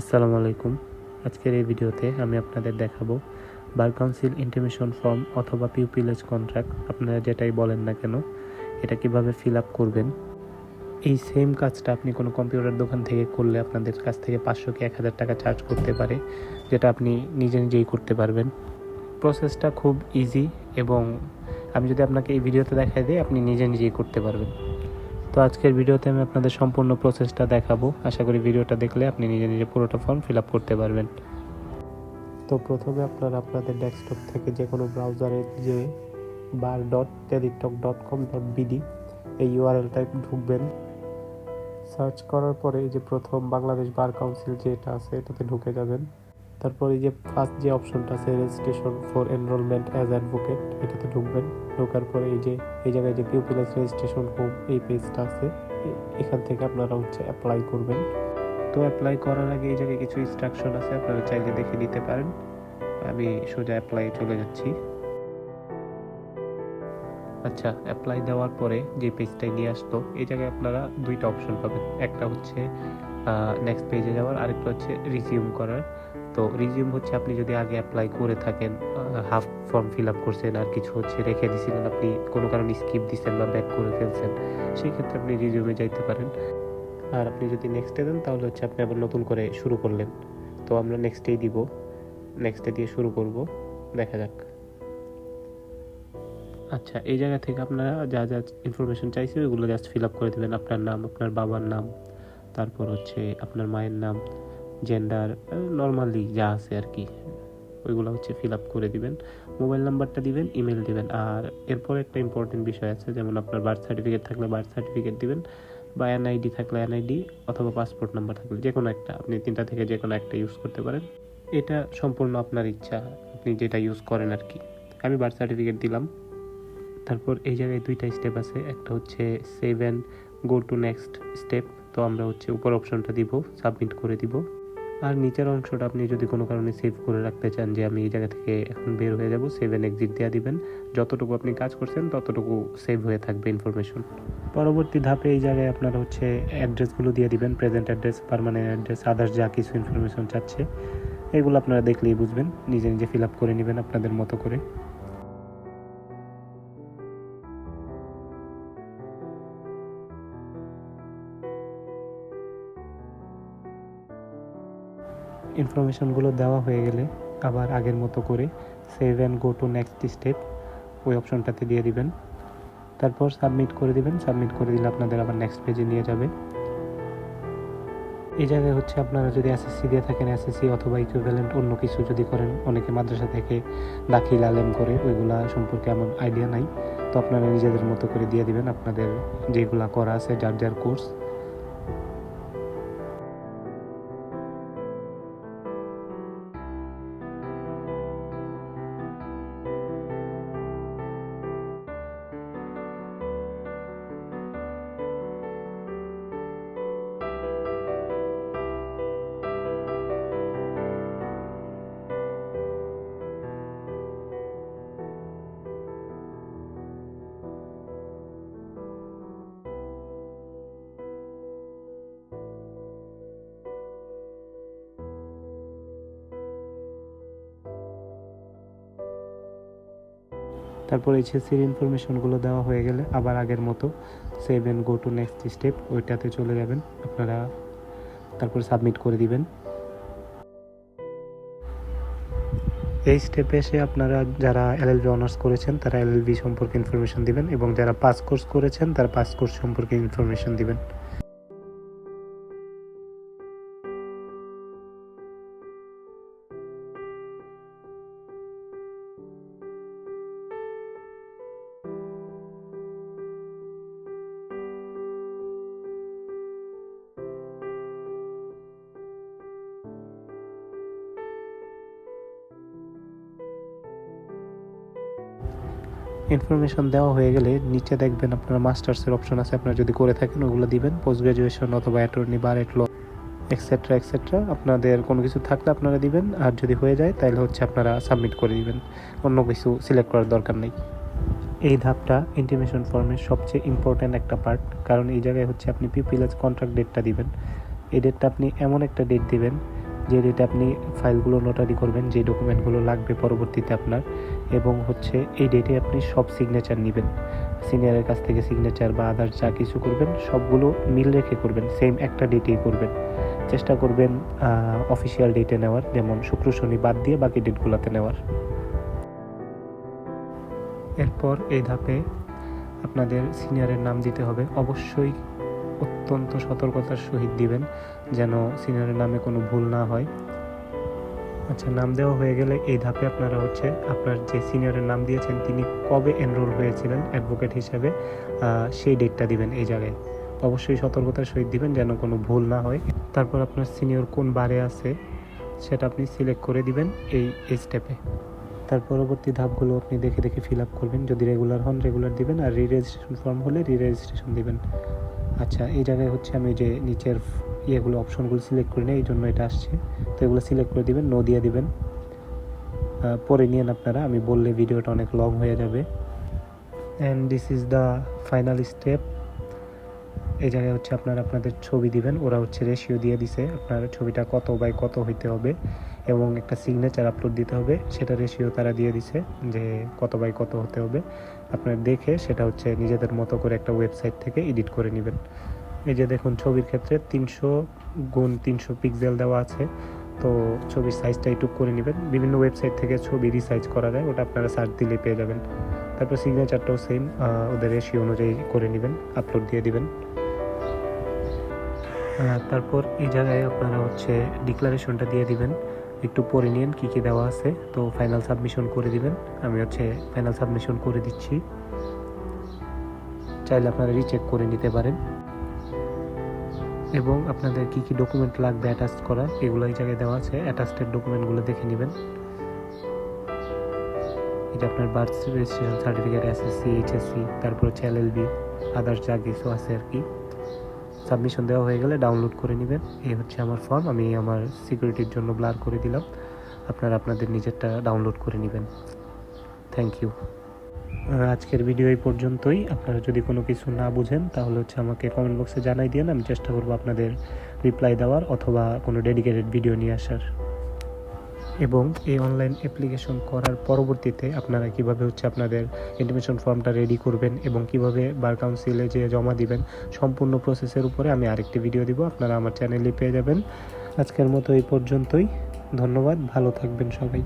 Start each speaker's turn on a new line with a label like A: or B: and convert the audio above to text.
A: আসসালামু আলাইকুম। আজকের এই ভিডিওতে আমি আপনাদের দেখাবো বার কাউন্সিল ইন্টিমেশন ফর্ম অথবা পিউপিলেজ কন্ট্রাক্ট আপনারা যেটাই বলেন না কেন, এটা কীভাবে ফিল আপ করবেন? এই সেম কাজটা আপনি কোনো কম্পিউটার দোকান থেকে করলে আপনাদের কাছ থেকে পাঁচশো কি এক হাজার টাকা চার্জ করতে পারে, যেটা আপনি নিজে নিজেই করতে পারবেন। প্রসেসটা খুব ইজি এবং আমি যদি আপনাকে এই ভিডিওতে দেখাই দিই, আপনি নিজে নিজেই করতে পারবেন। তো আজকের ভিডিওতে আমি আপনাদের সম্পূর্ণ প্রসেসটা দেখাবো। আশা করি ভিডিওটা দেখলে আপনি নিজে নিজে পুরোটা ফর্ম ফিল করতে পারবেন। তো প্রথমে আপনারা আপনাদের ডেস্কটপ থেকে যে কোনো ব্রাউজারে যে bar dot Teletalk dot com dot BD এই ইউআরএলটায় ঢুকবেন। সার্চ করার পরে এই যে প্রথম বাংলাদেশ বার কাউন্সিল যেটা আছে এটাতে ঢুকে যাবেন। তারপর এই যে ফার্স্ট যে অপশনটা আছে registration for enrolment as advocate এটাতে ঢুকবেন। ঢোকার পরে এই যে, এই জায়গায় যে পিউপিলাস রেজিস্ট্রেশন হোম এই পেজটা আছে এখান থেকে আপনারা হচ্ছে অ্যাপ্লাই করবেন। তো অ্যাপ্লাই করার আগে এই জায়গায় কিছু ইনস্ট্রাকশন আছে, আপনারা চাইলে দেখে নিতে পারেন। আমি সোজা অ্যাপ্লাই চলে যাচ্ছি। আচ্ছা অ্যাপ্লাই দেওয়ার পরে যে পেজটাই নিয়ে আসতো, এই জায়গায় আপনারা দুইটা অপশন পাবেন। একটা হচ্ছে নেক্সট পেজে যাওয়ার, আরেকটা হচ্ছে রিজিউম করার। তো রিজিউম হচ্ছে আপনি যদি আগে অ্যাপ্লাই করে থাকেন হাফ ফর্ম ফিল আপ করছেন আর কিছু হচ্ছে রেখে দিয়েছিলেন আপনি কোনো কারণে স্কিপ দিচ্ছেন বা ব্যাক করে ফেলছেন সেই ক্ষেত্রে আপনি রিজিউমে যাইতে পারেন। আর আপনি যদি নেক্সটে দেন, তাহলে হচ্ছে আপনি আবার নতুন করে শুরু করলেন। তো আমরা নেক্সটেই দিব। নেক্সটে দিয়ে শুরু করব। দেখা যাক। আচ্ছা এই জায়গা থেকে আপনারা যা যা ইনফরমেশন চাইছে ওইগুলো জাস্ট ফিল আপ করে দেবেন। আপনার নাম, আপনার বাবার নাম, তারপর হচ্ছে আপনার মায়ের নাম জেন্ডার নর্মালি যা আছে আর কি, ওইগুলো হচ্ছে ফিল আপ করে দিবেন। মোবাইল নাম্বারটা দিবেন ইমেল দিবেন। আর এরপর একটা ইম্পর্টেন্ট বিষয় আছে, যেমন আপনার বার্থ সার্টিফিকেট থাকলে বার্থ সার্টিফিকেট দিবেন বা এনআইডি থাকলে এনআইডি অথবা পাসপোর্ট নাম্বার থাকলে যে কোনো একটা, আপনি তিনটা থেকে যে কোনো একটা ইউজ করতে পারেন। এটা সম্পূর্ণ আপনার ইচ্ছা, আপনি যেটা ইউজ করেন আর কি। আমি বার্থ সার্টিফিকেট দিলাম। তারপর এই জায়গায় দুইটা স্টেপ আছে, একটা হচ্ছে save and go to next step তো আমরা হচ্ছে উপর অপশনটা দিব সাবমিট করে দিব। আর নিচের অংশটা আপনি যদি কোনো কারণে সেভ করে রাখতে চান যে আমি এই জায়গা থেকে এখন বের হয়ে যাব সেভেন এক্সিট দেওয়া দিবেন। যতটুকু আপনি কাজ করছেন, ততটুকু সেভ হয়ে থাকবে ইনফরমেশন পরবর্তী ধাপে এই জায়গায় আপনারা হচ্ছে অ্যাড্রেসগুলো দিয়ে দিবেন present address permanent address others যা কিছু ইনফরমেশন চাচ্ছে, এগুলো আপনারা দেখলেই বুঝবেন। নিজে নিজে ফিল আপ করে নেবেন আপনাদের মতো করে। ইনফরমেশনগুলো দেওয়া হয়ে গেলে আবার আগের মতো করে save and go to next step ওই অপশনটাতে দিয়ে দিবেন। তারপর সাবমিট করে দিবেন। সাবমিট করে দিলে আপনাদের আবার নেক্সট পেজে নিয়ে যাবে। এই জায়গায় হচ্ছে আপনারা যদি এসএসসি দিয়ে থাকেন এসএসসি অথবা ইকুইভ্যালেন্ট অন্য কিছু যদি করেন, অনেকে মাদ্রাসা থেকে দাখিল, আলেম করে, ওইগুলা সম্পর্কে আমার আইডিয়া নাই। তো আপনারা নিজেদের মতো করে দিয়ে দিবেন। আপনাদের যেগুলা করা আছে, যার যার কোর্স তারপর এইচএসসির ইনফরমেশনগুলো দেওয়া হয়ে গেলে আবার আগের মতো save and go to next step ওইটাতে চলে যাবেন। আপনারা তারপর সাবমিট করে দিবেন। এই স্টেপে এসে আপনারা যারা এলএলবি অনার্স করেছেন, তারা এলএলবি সম্পর্কে ইনফরমেশন দিবেন এবং যারা পাস কোর্স করেছেন, তারা পাস কোর্স সম্পর্কে ইনফরমেশন দিবেন। ইনফরমেশন দেওয়া হয়ে গেলে নিচে দেখবেন আপনার মাস্টার্সের অপশন আছে। আপনারা যদি করে থাকেন, ওগুলো দিবেন। পোস্ট গ্রাজুয়েশন অথবা অ্যাটর্নি বা এট ল এক্সেট্রা এক্সেট্রা আপনাদের কোনো কিছু থাকলে আপনারা দিবেন। আর যদি হয়ে যায় তাহলে হচ্ছে আপনারা সাবমিট করে দিবেন। অন্য কিছু সিলেক্ট করার দরকার নেই। এই ধাপটা ইন্টিমেশন ফর্মের সবচেয়ে ইম্পর্ট্যান্ট একটা পার্ট কারণ এই জায়গায় হচ্ছে আপনি পিপিএলএস কন্ট্রাক্ট ডেটটা দিবেন। এই ডেটটা আপনি এমন একটা ডেট দিবেন, যে ডেটে আপনি ফাইলগুলো নোটারি করবেন, যে ডকুমেন্টগুলো লাগবে পরবর্তীতে আপনার। এবং হচ্ছে এই ডেটে আপনি সব সিগনেচার নেবেন। সিনিয়রের কাছ থেকে সিগনেচার বা আদার্স যা কিছু করবেন, সবগুলো মিল রেখে করবেন সেম একটা ডেটেই করবেন। চেষ্টা করবেন অফিসিয়াল ডেটে নেওয়ার, যেমন শুক্র, শনি বাদ দিয়ে বাকি ডেটগুলোতে নেওয়ার। এরপর এই ধাপে আপনাদের সিনিয়রের নাম দিতে হবে। অবশ্যই অত্যন্ত সতর্কতার সহিত দিবেন, যেন সিনিয়রের নামে কোনো ভুল না হয়। আচ্ছা নাম দেওয়া হয়ে গেলে এই ধাপে আপনারা হচ্ছে আপনার যে সিনিয়রের নাম দিয়েছেন, তিনি কবে এনরোল হয়েছিলেন অ্যাডভোকেট হিসাবে সেই ডেটটা দিবেন এই জায়গায়। অবশ্যই সতর্কতার সহিত দিবেন যেন কোনো ভুল না হয়। তারপর আপনার সিনিয়র কোন বারে আছে, সেটা আপনি সিলেক্ট করে দিবেন এই স্টেপে তার পরবর্তী ধাপগুলো আপনি দেখে দেখে ফিল আপ করবেন। যদি রেগুলার হন রেগুলার দিবেন। আর রি রেজিস্ট্রেশন ফর্ম হলে রি রেজিস্ট্রেশন দিবেন। আচ্ছা এই জায়গায় হচ্ছে আমি যে নিচের ইয়েগুলো অপশনগুলো সিলেক্ট করি না এই জন্য এটা আসছে। তো এগুলো সিলেক্ট করে দিবেন নো দিয়ে দিবেন। পরে নিয়েন আপনারা, আমি বললে ভিডিওটা অনেক লং হয়ে যাবে। And this is the final step এই জায়গায় হচ্ছে আপনারা আপনাদের ছবি দিবেন, ওরা হচ্ছে রেশিও দিয়ে দিছে, আপনার ছবিটা কত বাই কত হইতে হবে। এবং একটা সিগনেচার আপলোড দিতে হবে। সেটা রেশিও তারা দিয়ে দিছে যে কত বাই কত হতে হবে। আপনার দেখে সেটা হচ্ছে নিজেদের মতো করে একটা ওয়েবসাইট থেকে এডিট করে নেবেন। এই যে দেখুন ছবির ক্ষেত্রে তিনশো গুণ তিনশো পিক্সেল দেওয়া আছে। তো ছবির সাইজটা একটু করে নেবেন। বিভিন্ন ওয়েবসাইট থেকে ছবি রিসাইজ করা যায়, ওটা আপনারা সার্চ দিলে পেয়ে যাবেন। তারপর সিগনেচারটাও সেম ওদের রেশিও অনুযায়ী করে নেবেন আপলোড দিয়ে দিবেন। তারপর এই জায়গায় আপনারা হচ্ছে ডিক্লারেশনটা দিয়ে দিবেন। একটু পরে নিন কী কী দেওয়া আছে। তো ফাইনাল সাবমিশন করে দিবেন। আমি হচ্ছে ফাইনাল সাবমিশন করে দিচ্ছি। চাইলে আপনারা রিচেক করে নিতে পারেন। এবং আপনাদের কী কী ডকুমেন্ট লাগবে অ্যাটাচ করা এগুলো এই জায়গায় দেওয়া আছে। অ্যাটাচটেড ডকুমেন্টগুলো দেখে নেবেন। এটা আপনার birth registration certificate SSC HSC তারপর হচ্ছে এলএলবি আদার্স যা কিছু আছে আর কি। সাবমিশন দেওয়া হয়ে গেলে ডাউনলোড করে নেবেন। এই হচ্ছে আমার ফর্ম, আমি আমার সিকিউরিটির জন্য ব্লার করে দিলাম। আপনারা আপনাদের নিজেরটা ডাউনলোড করে নেবেন। থ্যাংক ইউ আজকের ভিডিও এই পর্যন্তই। আপনারা যদি কোনো কিছু না বুঝেন, তাহলে হচ্ছে আমাকে কমেন্ট বক্সে জানাই দিন আমি চেষ্টা করব আপনাদের রিপ্লাই দেওয়ার অথবা কোনো ডেডিকেটেড ভিডিও নিয়ে আসার। এবং এই অনলাইন অ্যাপ্লিকেশন করার পরবর্তীতে আপনারা কীভাবে হচ্ছে আপনাদের ইন্টিমেশন ফর্মটা রেডি করবেন এবং কীভাবে বার কাউন্সিলে যে জমা দিবেন, সম্পূর্ণ প্রসেসের উপরে আমি আরেকটি ভিডিও দিব। আপনারা আমার চ্যানেলে পেয়ে যাবেন। আজকের মতো এই পর্যন্তই। ধন্যবাদ। ভালো থাকবেন সবাই।